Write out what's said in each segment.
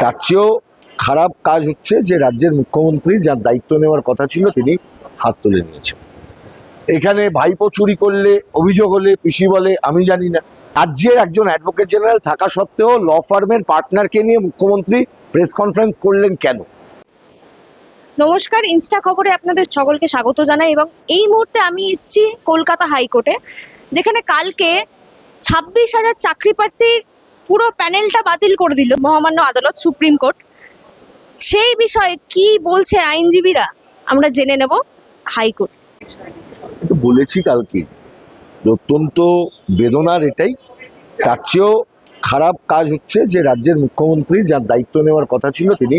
তার চেয়েও খারাপ কাজ হচ্ছে যে রাজ্যের মুখ্যমন্ত্রী যার দায়িত্ব নেওয়ার কথা ছিল তিনি হাত তুলে নিয়েছেন। এখানে ভাইপো চুরি করলে, অভিযোগ হলে, পিসি বলে, আমি জানি না। রাজ্যের একজন অ্যাডভোকেট জেনারেল থাকা সত্ত্বেও ল ফার্মের পার্টনারকে নিয়ে মুখ্যমন্ত্রী প্রেস কনফারেন্স করলেন কেন? নমস্কার, ইনস্টা খবরে আপনাদের সকলকে স্বাগত জানাই এবং এই মুহূর্তে আমি এসেছি কলকাতা হাইকোর্টে, যেখানে কালকে ছাব্বিশ হাজার চাকরি প্রার্থীর পুরো প্যানেলটা বাতিল করে দিল মহামান্য আদালত, সুপ্রিম কোর্ট। সেই বিষয়ে কি বলছে আইনজীবীরা, আমরা জেনে নেব হাইকোর্ট। বলেছি কালকে অত্যন্ত বেদনার এটাই। তার চেয়েও খারাপ কাজ হচ্ছে যে রাজ্যের মুখ্যমন্ত্রী যার দায়িত্ব নেওয়ার কথা ছিল, তিনি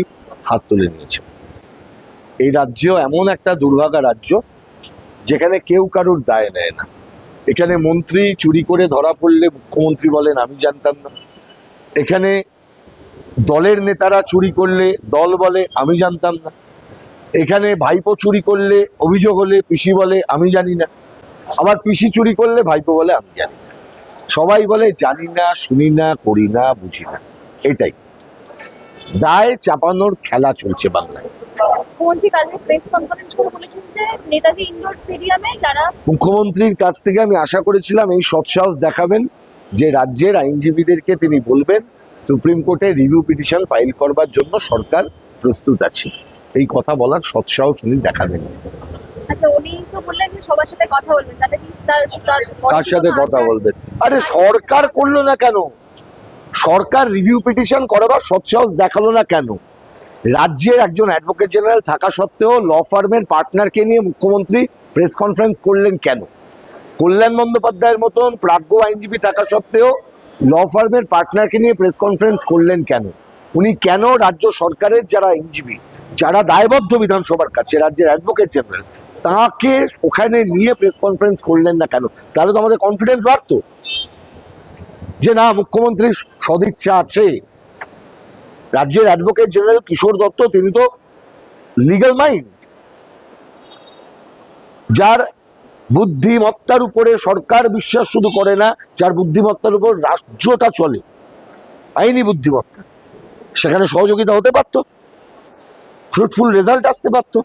হাত তুলে নিয়েছেন। এই রাজ্য এমন একটা দুর্ভাগা রাজ্য, যেখানে কেউ কারোর দায় নেয় না। এখানে মন্ত্রী চুরি করে ধরা পড়লে মুখ্যমন্ত্রী বলেন, আমি জানতাম না। এখানে দলের নেতারা চুরি করলে দল বলে আমি জানতাম না। এখানে ভাইপো চুরি করলে অভিযোগ হলে পিসি বলে আমি জানি না। আবার পিসি চুরি করলে ভাইপো বলে আমি জানি না। সবাই বলে জানি না শুনি না করি না বুঝি না। এটাই। দায় চাপানোর খেলা চলছে বাংলায়। মুখ্যমন্ত্রীর কাছ থেকে আমি আশা করেছিলাম এই সৎসাহস দেখাবেন। যে রাজ্যের আইনজীবীদেরকে তিনি বলবেন সুপ্রিম কোর্টে রিভিউ পিটিশন ফাইল করবার জন্য সরকার প্রস্তুত আছে। এই কথা বলার সৎসাহস উনি দেখাবেন। আচ্ছা তার কার সাথে কথা বলবেন। আরে সরকার করল না কেন? সরকার রিভিউ পিটিশন করাবার সৎসাহস দেখাল না কেন? রাজ্যের একজন অ্যাডভোকেট জেনারেল থাকা সত্ত্বেও ল ফার্মের পার্টনারকে নিয়ে মুখ্যমন্ত্রী প্রেস কনফারেন্স করলেন কেন? কল্যাণ বন্দ্যোপাধ্যায়ের মতন প্রাজ্ঞ আইনজীবী থাকা সত্ত্বেও ল ফার্মের পার্টনারকে নিয়ে প্রেস কনফারেন্স করলেন কেন? উনি কেন রাজ্য সরকারের যারা আইনজীবী, যারা দায়বদ্ধ বিধানসভার কাছে রাজ্যের অ্যাডভোকেট জেনারেল তাকে ওখানে নিয়ে প্রেস কনফারেন্স করলেন না কেন? তাহলে তো আমাদের কনফিডেন্স বাড়তো। যে না মুখ্যমন্ত্রীর সদিচ্ছা আছে। রাজ্যের অ্যাডভোকেট জেনারেল কিশোর দত্ত, তিনি তো লিগাল মাইন্ড যার বুদ্ধিমত্তার উপরে সরকার বিশ্বাস শুধু করে না যার বুদ্ধিমত্তার উপর রাজ্যটা চলে। আইনি বুদ্ধিমত্তা। সেখানে সহযোগিতা হতে পারতো। ফ্রুটফুল রেজাল্ট আসতে পারতো।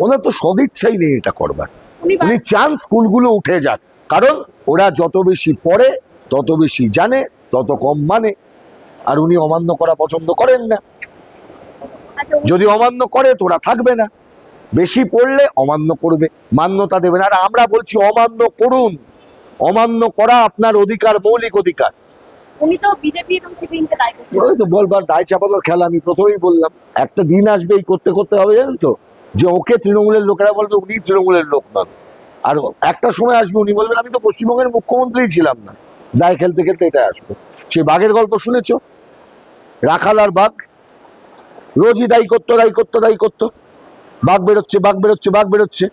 ওনার তো সদিচ্ছাই নেই এটা করবার। উনি চান স্কুলগুলো উঠে যাক। কারণ ওরা যত বেশি পড়ে তত বেশি জানে তত কম মানে। আর উনি অমান্য করা পছন্দ করেন না। আচ্ছা যদি অমান্য করে তো ওরা থাকবে না। বেশি পড়লে অমান্য করবে মান্যতা দেবে না। আর আমরা বলছি অমান্য করুন। অমান্য করা আপনার অধিকার মৌলিক অধিকার। উনি তো বিজেপি এবং সিপিএম দায়ী করছেন। ওই তো বলবার দায় চাপানোর খেলা আমি প্রথমেই বললাম। একটা দিন আসবে এই করতে করতে হবে জানেন তো? যে ওকে তৃণমূলের লোকেরা বলবে উনি তৃণমূলের লোক নন। আর একটা সময় আসবে উনি বলবেন আমি তো পশ্চিমবঙ্গের মুখ্যমন্ত্রী ছিলাম না। দায় খেলতে খেলতে এটা আসবে। সেই বাঘের গল্প শুনেছ? রাখাল আর বাঘ? রোজই দায়ী করতো দায়ী করতো দায়ী করতো বাঘ বেরোচ্ছে বাঘ বেরোচ্ছে বাঘ বেরোচ্ছে।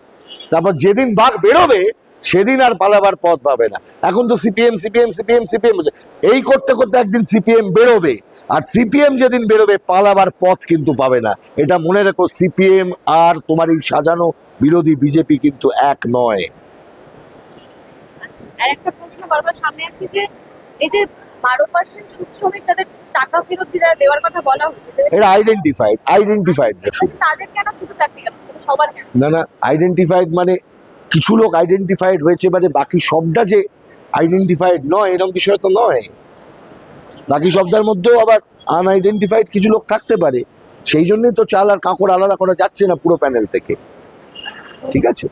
তারপর যেদিন বাঘ বেরোবে সেদিন আর পালাবার পথ পাবে না। এখন তো সিপিএম সিপিএম সিপিএম সিপিএম এই করতে করতে একদিন সিপিএম বেরোবে আর সিপিএম যেদিন বেরোবে পালাবার পথ কিন্তু পাবে না। এটা মনে রেখো সিপিএম আর তোমার এই সাজানো বিরোধী বিজেপি কিন্তু এক নয়। আচ্ছা, আর একটা প্রশ্ন বারবার সামনে আসছে যে এই যে বারো পার্সেন্ট সুদ শ্রমিক যাদের টাকা ফেরত দেওয়ার কথা বলা হচ্ছে এটা আইডেন্টিফাইড আইডেন্টিফাইড তাদের কেন শুধু চাকরি কেন সবার না না আইডেন্টিফাইড মানে কিছু লোক আইডেন্টিফাইড হয়েছে মানে বাকি সবটা যে আইডেন্টিফাইড নয় এরকম বিষয় তো নয়। বাকি শব্দের মধ্যেও আবার আনআইডেন্টিফাইড কিছু লোক থাকতে পারে। সেই জন্যই তো চাল আর কাঁকড় আলাদা করা যাচ্ছে না পুরো প্যানেল থেকে। ঠিক আছে?